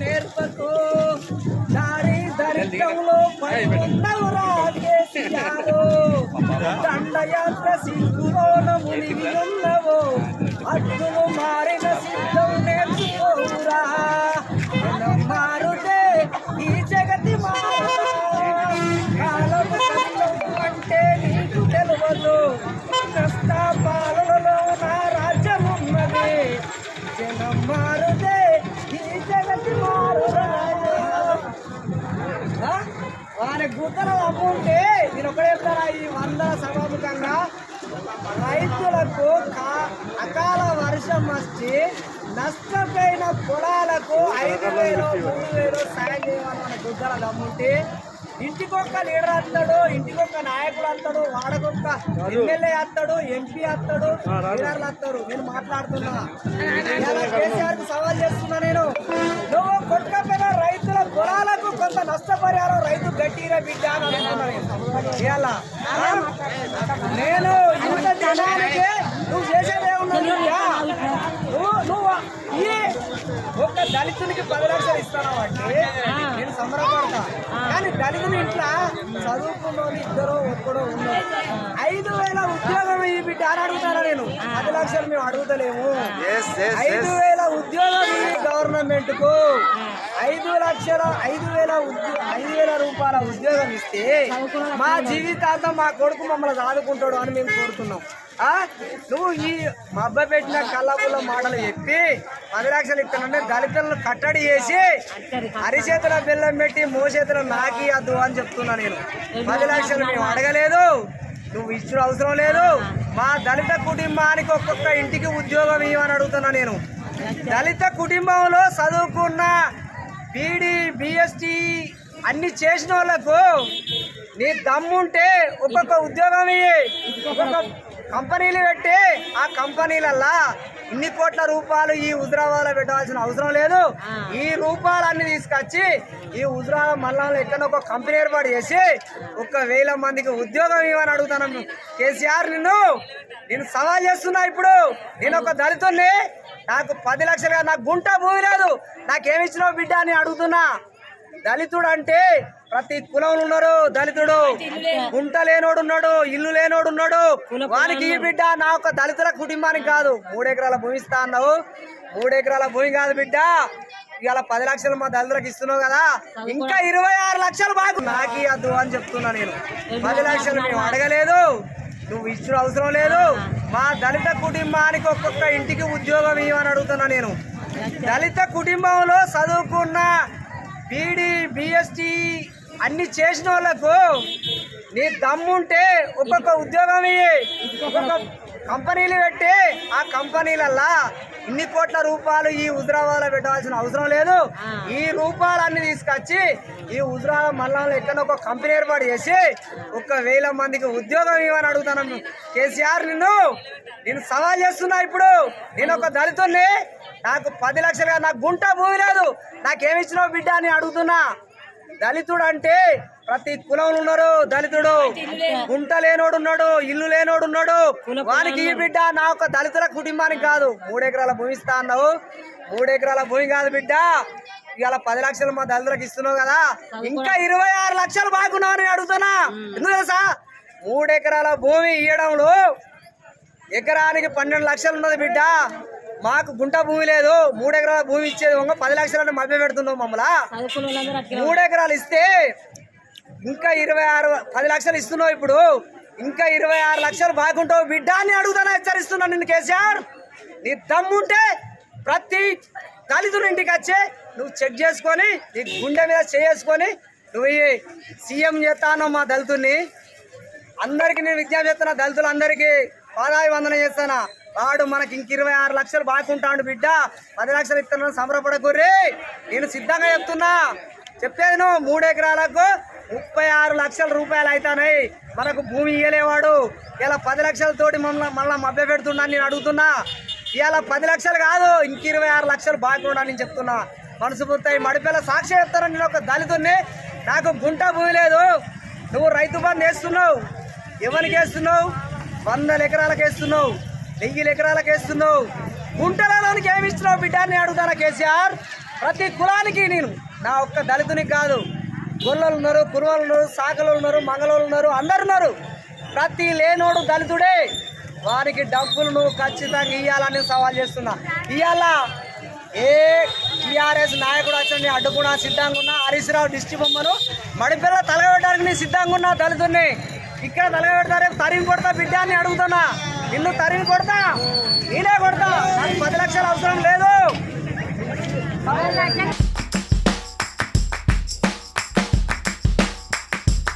నేర్పకు దారి దరిద్రంలో పడుకున్నవురా కేసీఆరు దండయాత్ర సింగులోన మునిగి ఉన్న గుట్టలు అమ్ముంటే నేను ఒకటే చెప్తారా ఈ వందల సభాముఖంగా రైతులకు అకాల వర్షం వచ్చి నష్టపోయిన పొలాలకు ఐదు వేలు మూడు వేలు సాయం చేయాలన్న గుద్దల దమ్ముంటే ఇంటికొక్క లీడర్ వస్తాడు ఇంటికొక్క నాయకుడు వస్తాడు వాడకొక్క ఎమ్మెల్యే వస్తాడు ఎంపీ వస్తాడు లీడర్లు వస్తారు. నేను మాట్లాడుతున్నా. కేసీఆర్ సవాల్ చేస్తున్నా నేను. రైతు బిడ్డ అని నేను. ఇవాళ నేను ఇంత జనానికి నువ్వు చేసేదే ఉన్నది నువ్వు నువ్వు ఈ ఒక్క దళితునికి పది లక్షలు ఇస్తాను అంటే నేను సంబరపడతా కానీ దళితుని ఇంట్లో చదువుకున్న ఇద్దరు ఒక్కడో ఉన్నారు ఐదు వేల ఉద్యోగం ఈ బిడ్డ అని అడుగుతారా నేను పది లక్షలు మేము అడుగుతలేము ఐదు వేల ఉద్యోగం గవర్నమెంట్కు గవర్నమెంట్కు ఐదు లక్షల ఐదు వేల ఐదు వేల రూపాయల ఉద్యోగం ఇస్తే మా జీవితాంతం మా కొడుకు మమ్మల్ని ఆదుకుంటాడు అని మేము కోరుతున్నాం. నువ్వు ఈ మబ్బ పెట్టిన కళ్ళబుల్ల మాటలు చెప్పి పది లక్షలు ఇస్తానంటే దళితులను కట్టడి చేసి అరిచేతుల బెల్లం పెట్టి మోచేతుల నాకి అద్దు అని చెప్తున్నా నేను. పది లక్షలు మేము అడగలేదు. నువ్వు ఇచ్చిన అవసరం లేదు. మా దళిత కుటుంబానికి ఒక్కొక్క ఇంటికి ఉద్యోగం ఇవ్వని అడుగుతున్నా నేను. దళిత కుటుంబంలో చదువుకున్న బీడీ బిఎస్టి అన్ని చేసిన వాళ్ళకు నీ దమ్ముంటే ఒక్కొక్క ఉద్యోగం ఇయ్యి. ఒక్కొక్క కంపెనీలు పెట్టి ఆ కంపెనీలల్లా ఇన్ని కోట్ల రూపాయలు ఈ హుజరాబాద్లో పెట్టాల్సిన అవసరం లేదు. ఈ రూపాయలన్నీ తీసుకొచ్చి ఈ హుజరాబాద్ మండలంలో ఎక్కడ ఒక కంపెనీ ఏర్పాటు చేసి ఒక వేల మందికి ఉద్యోగం ఇవ్వని అడుగుతాను కేసీఆర్ నిన్ను. నేను సవాల్ చేస్తున్నా ఇప్పుడు. నేను ఒక దళితుల్ని నాకు పది లక్షలుగా నాకు గుంట భూమి లేదు. నాకేమిచ్చినావు బిడ్డ అని అడుగుతున్నా. దళితుడు అంటే ప్రతి కులంలో ఉన్నారు దళితుడు. గుంట లేనోడు ఉన్నాడు ఇల్లు లేనోడు ఉన్నాడు వానికి ఈ బిడ్డ నా ఒక దళితుల కుటుంబానికి కాదు. మూడు ఎకరాల భూమి ఇస్తా అన్నావు. మూడు ఎకరాల భూమి కాదు బిడ్డ. ఇవాళ పది లక్షలు మా దళితులకు ఇస్తున్నావు కదా. ఇంకా ఇరవై ఆరు లక్షలు బాగు నాకు ఇవ్వద్దు అని చెప్తున్నా నేను. పది లక్షలు మేము అడగలేదు. నువ్వు ఇచ్చిన అవసరం లేదు. మా దళిత కుటుంబానికి ఒక్కొక్క ఇంటికి ఉద్యోగం ఇవ్వని అడుగుతున్నా నేను. దళిత కుటుంబంలో చదువుకున్న బీడీ బిఎస్టి అన్ని చేసిన వాళ్ళకు నీ దమ్ముంటే ఒక్కొక్క ఉద్యోగం ఇయ్యి ఒక్కొక్క కంపెనీలు పెట్టి ఆ కంపెనీలల్లా ఇన్ని కోట్ల రూపాయలు ఈ హుజరాబాద్లో పెట్టాల్సిన అవసరం లేదు. ఈ రూపాయలన్నీ తీసుకొచ్చి ఈ ఉజరాల మల్లాలు ఎక్కడ ఒక కంపెనీ ఏర్పాటు చేసి ఒక వేల మందికి ఉద్యోగం ఇవ్వని అడుగుతాను కేసీఆర్ నిన్ను. నేను సవాల్ చేస్తున్నా ఇప్పుడు. నేను ఒక దళితుల్ని నాకు పది లక్షలుగా నాకు గుంట భూమి లేదు. నాకేమిచ్చినావు బిడ్డ అని అడుగుతున్నా. దళితుడు అంటే ప్రతి కులంలో ఉన్నారు దళితుడు. గుంట లేనోడు ఉన్నాడు ఇల్లు లేనోడు ఉన్నాడు. వానికి ఈ బిడ్డ నా ఒక దళితుల కుటుంబానికి కాదు. మూడు ఎకరాల భూమి ఇస్తా అన్నావు. మూడెకరాల భూమి కాదు బిడ్డ. ఇవాళ పది లక్షలు మా దళితులకు ఇస్తున్నావు కదా. ఇంకా ఇరవై ఆరు లక్షలు బాగున్నావు నేను అడుగుతున్నా. ఎందుకు తెలుసా? మూడు ఎకరాల భూమి ఇవ్వడంలో ఎకరానికి పన్నెండు లక్షలు ఉన్నది బిడ్డ. మాకు గుంట భూమి లేదు మూడు ఎకరాల భూమి ఇచ్చేది ఒక పది లక్షలని మభ్య పెడుతున్నావు మమ్మల్ని మూడు ఎకరాలు ఇస్తే ఇంకా ఇరవై ఆరు పది లక్షలు ఇస్తున్నావు ఇప్పుడు. ఇంకా ఇరవై ఆరు లక్షలు బాగుంటావు. బిడ్డ అని అడుగుతానా హెచ్చరిస్తున్నా నిన్ను కేసీఆర్. నీ దమ్ముంటే ప్రతి దళితుడు ఇంటికి వచ్చి నువ్వు చెక్ చేసుకొని నీ గుండె మీద చేసుకొని నువ్వు సీఎం చేస్తాను మా దళితుడిని అందరికి నేను విజ్ఞాపన చేస్తున్నా దళితులందరికీ పాదాయి వందన చేస్తానా వాడు మనకి ఇంక ఇరవై ఆరు లక్షలు బాగుంటాడు బిడ్డ. పది లక్షలు ఇస్తున్నాను సంబరపడకుర్రి. నేను సిద్ధంగా చెప్తున్నా. చెప్పేది నువ్వు. మూడెకరాలకు ముప్పై ఆరు లక్షల రూపాయలు అవుతాయి మనకు భూమి ఇయ్యలేవాడు ఇలా పది లక్షలతోటి మమ్మల్ని మళ్ళీ మభ్య పెడుతున్నాను నేను అడుగుతున్నా. ఇలా పది లక్షలు కాదు ఇంక ఇరవై ఆరు లక్షలు బాగుండా నేను చెప్తున్నా. మనసు పూర్తయి మడిపిల్ల సాక్షి చెప్తాను నేను ఒక దళితుడిని నాకు గుంట భూమి లేదు. నువ్వు రైతు బంద్ వేస్తున్నావు. ఎవరికి వేస్తున్నావు? వందల ఎకరాలకు వేస్తున్నావు. వెయ్యి ఎకరాలకు వేస్తున్నావు. గుంటలలోనికి ఏమి ఇస్తున్నావు బిడ్డ అని అడుగుతానా కేసీఆర్? ప్రతి కులానికి నేను నా ఒక్క దళితునికి కాదు. గొల్లలు ఉన్నారు కురువలు ఉన్నారు సాకలు ఉన్నారు మంగళలు ఉన్నారు అందరు ఉన్నారు. ప్రతి లేనోడు దళితుడే. వారికి డబ్బులు నువ్వు ఖచ్చితంగా ఇవ్వాలని సవాల్ చేస్తున్నా. ఇవాళ ఏ టీఆర్ఎస్ నాయకుడు వచ్చి అడ్డుకున్నా సిద్ధంగా ఉన్నా. హరీశ్రావు దిష్టి బొమ్మను మడిపిల్ల తలగబెట్టడానికి నేను సిద్ధంగా ఉన్నా దళితుడిని. ఇక్కడ తలగబెడతారే తరిమి కొడతా బిడ్డ అని అడుగుతున్నా. నిన్ను తరిమి కొడతా. నేనే కొడతా. నాకు పది లక్షలు అవసరం లేదు.